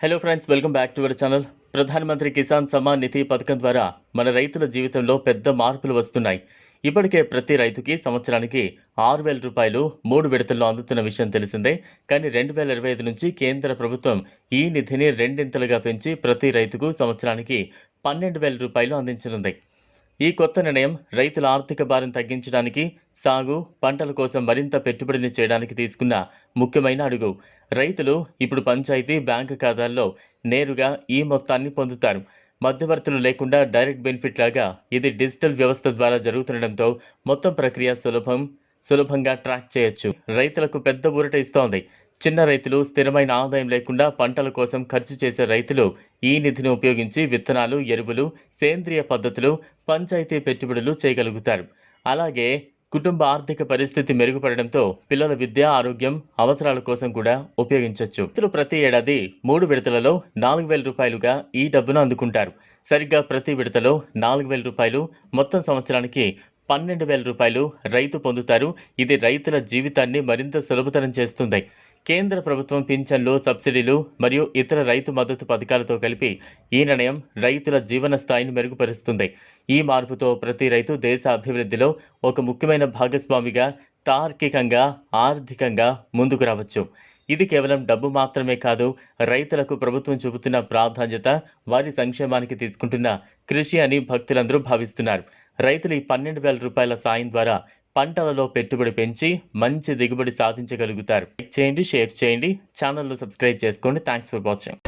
Hello friends welcome back to our channel ప్రధానమంత్రి కిసాన్ సమ్మాన్ నిధి పథకం ద్వారా మన రైతుల జీవితంలో పెద్ద మార్పులు వస్తున్నాయి. ఇప్పటికే ప్రతి రైతుకి సంవత్సరానికి ఆరు వేల రూపాయలు మూడు విడతల్లో అందుతున్న విషయం తెలిసిందే. కానీ రెండు వేల ఇరవై ఐదు నుంచి కేంద్ర ప్రభుత్వం ఈ నిధిని రెండింతలుగా పెంచి ప్రతి రైతుకు సంవత్సరానికి పన్నెండు వేల రూపాయలు అందించనుంది. ఈ కొత్త నిర్ణయం రైతుల ఆర్థిక భారం తగ్గించడానికి సాగు పంటల కోసం మరింత పెట్టుబడిని చేయడానికి తీసుకున్న ముఖ్యమైన అడుగు. రైతులు ఇప్పుడు పంచాయతీ బ్యాంకు ఖాతాల్లో నేరుగా ఈ మొత్తాన్ని పొందుతారు. మధ్యవర్తులు లేకుండా డైరెక్ట్ బెనిఫిట్ లాగా ఇది డిజిటల్ వ్యవస్థ ద్వారా జరుగుతుండటంతో మొత్తం ప్రక్రియ సులభం సులభంగా ట్రాక్ చేయొచ్చు. రైతులకు పెద్ద ఊరట ఇస్తోంది. చిన్న రైతులు స్థిరమైన ఆదాయం లేకుండా పంటల కోసం ఖర్చు చేసే రైతులు ఈ నిధిని ఉపయోగించి విత్తనాలు ఎరువులు సేంద్రియ పద్ధతులు పంచాయతీ పెట్టుబడులు చేయగలుగుతారు. అలాగే కుటుంబ ఆర్థిక పరిస్థితి మెరుగుపడడంతో పిల్లల విద్య ఆరోగ్యం అవసరాల కోసం కూడా ఉపయోగించవచ్చు రైతులు ప్రతి ఏడాది మూడు విడతలలో నాలుగు వేల రూపాయలుగా ఈ డబ్బును అందుకుంటారు. సరిగ్గా ప్రతి విడతలో నాలుగు వేల రూపాయలు మొత్తం సంవత్సరానికి పన్నెండు వేల రూపాయలు రైతు పొందుతారు. ఇది రైతుల జీవితాన్ని మరింత సులభతరం చేస్తుంది. కేంద్ర ప్రభుత్వం పింఛన్లు సబ్సిడీలు మరియు ఇతర రైతు మద్దతు పథకాలతో కలిపి ఈ నిర్ణయం రైతుల జీవన స్థాయిని మెరుగుపరుస్తుంది. ఈ మార్పుతో ప్రతి రైతు దేశ అభివృద్ధిలో ఒక ముఖ్యమైన భాగస్వామిగా తార్కికంగా ఆర్థికంగా ముందుకు రావచ్చు. ఇది కేవలం డబ్బు మాత్రమే కాదు రైతులకు ప్రభుత్వం చూపుతున్న ప్రాధాన్యత వారి సంక్షేమానికి తీసుకుంటున్న కృషి అని భక్తులందరూ భావిస్తున్నారు. రైతులు ఈ పన్నెండు వేల రూపాయల సాయం ద్వారా పంటలలో పెట్టుబడి పెంచి మంచి దిగుబడి సాధించగలుగుతారు. లైక్ చేయండి షేర్ చేయండి. ఛానల్ను సబ్స్క్రైబ్ చేసుకోండి. Thanks for watching.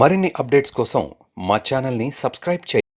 మరిన్ని అప్డేట్స్ కోసం మా ఛానల్ని సబ్స్క్రైబ్ చేయండి